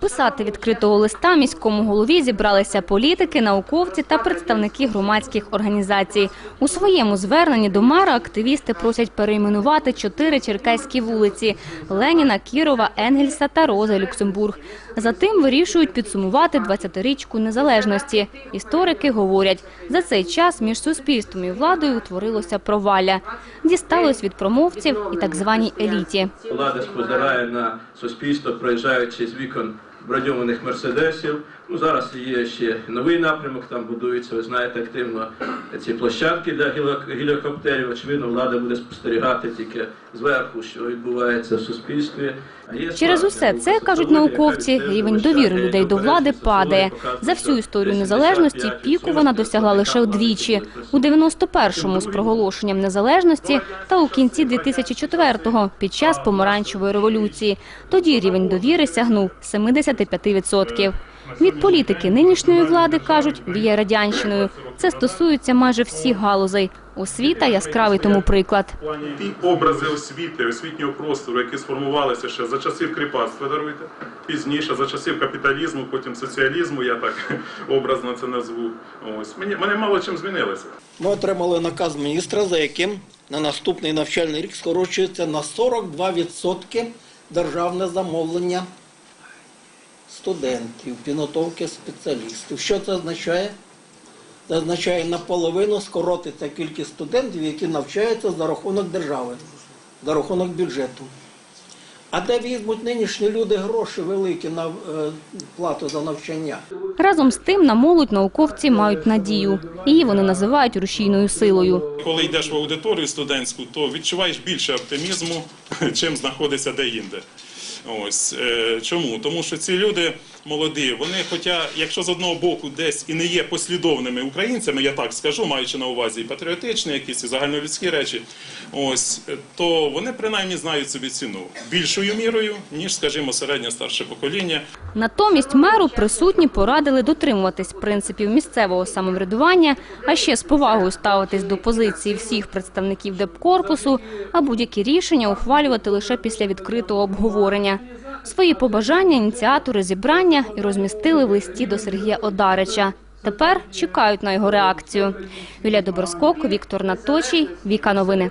Писати відкритого листа міському голові зібралися політики, науковці та представники громадських організацій. У своєму зверненні до мера активісти просять перейменувати чотири черкаські вулиці – Леніна, Кірова, Енгельса та Роза Люксембург. Затим вирішують підсумувати 20-річку незалежності. Історики говорять, за цей час між суспільством і владою утворилося провалля. Дісталось від промовців і так званій еліті. Влада спозирає на суспільство, проїжджаючи з вікон броньованих мерседесів. Ну зараз є ще новий напрямок. Там будуються, ви знаєте, активно ці площадки для гелі- гелікоптерів. Очевидно, влада буде спостерігати тільки зверху, що відбувається в суспільстві. А є Через усе це, кажуть науковці, рівень довіри людей до влади падає. За всю історію незалежності піку вона досягла лише удвічі. У 91-му з проголошенням незалежності та у кінці 2004-го під час помаранчевої революції. Тоді рівень довіри сягнув 75%. Від політики нинішньої влади, кажуть, віє радянщиною. Це стосується майже всіх галузей. Освіта – яскравий тому приклад. Ті образи освіти, освітнього простору, які сформувалися ще за часів кріпацтва, даруйте, пізніше, за часів капіталізму, потім соціалізму, я так образно це назву. Ось мені мене мало чим змінилося. Ми отримали наказ міністра, за яким на наступний навчальний рік скорочується на 42% державне замовлення студентів, підготовки спеціалістів. Що це означає? Це означає наполовину скоротиться кількість студентів, які навчаються за рахунок держави, за рахунок бюджету. А де візьмуть нинішні люди гроші великі на е, плату за навчання? Разом з тим на молодь науковці мають надію. Її вони називають рушійною силою. Коли йдеш в аудиторію студентську, то відчуваєш більше оптимізму, чим знаходишся де-інде. Ось е, чому? Тому що ці люди молоді, вони, хоча, якщо з одного боку десь і не є послідовними українцями, я так скажу, маючи на увазі і патріотичні, якісь і загальнолюдські речі, ось то вони принаймні знають собі ціну більшою мірою, ніж, скажімо, середнє старше покоління. Натомість меру присутні порадили дотримуватись принципів місцевого самоврядування, а ще з повагою ставитись до позиції всіх представників депкорпусу, а будь-які рішення ухвалювати лише після відкритого обговорення. Свої побажання ініціатори зібрання і розмістили в листі до Сергія Одарича. Тепер чекають на його реакцію. Юлія Доброскок, Віктор Наточій, Віка Новини.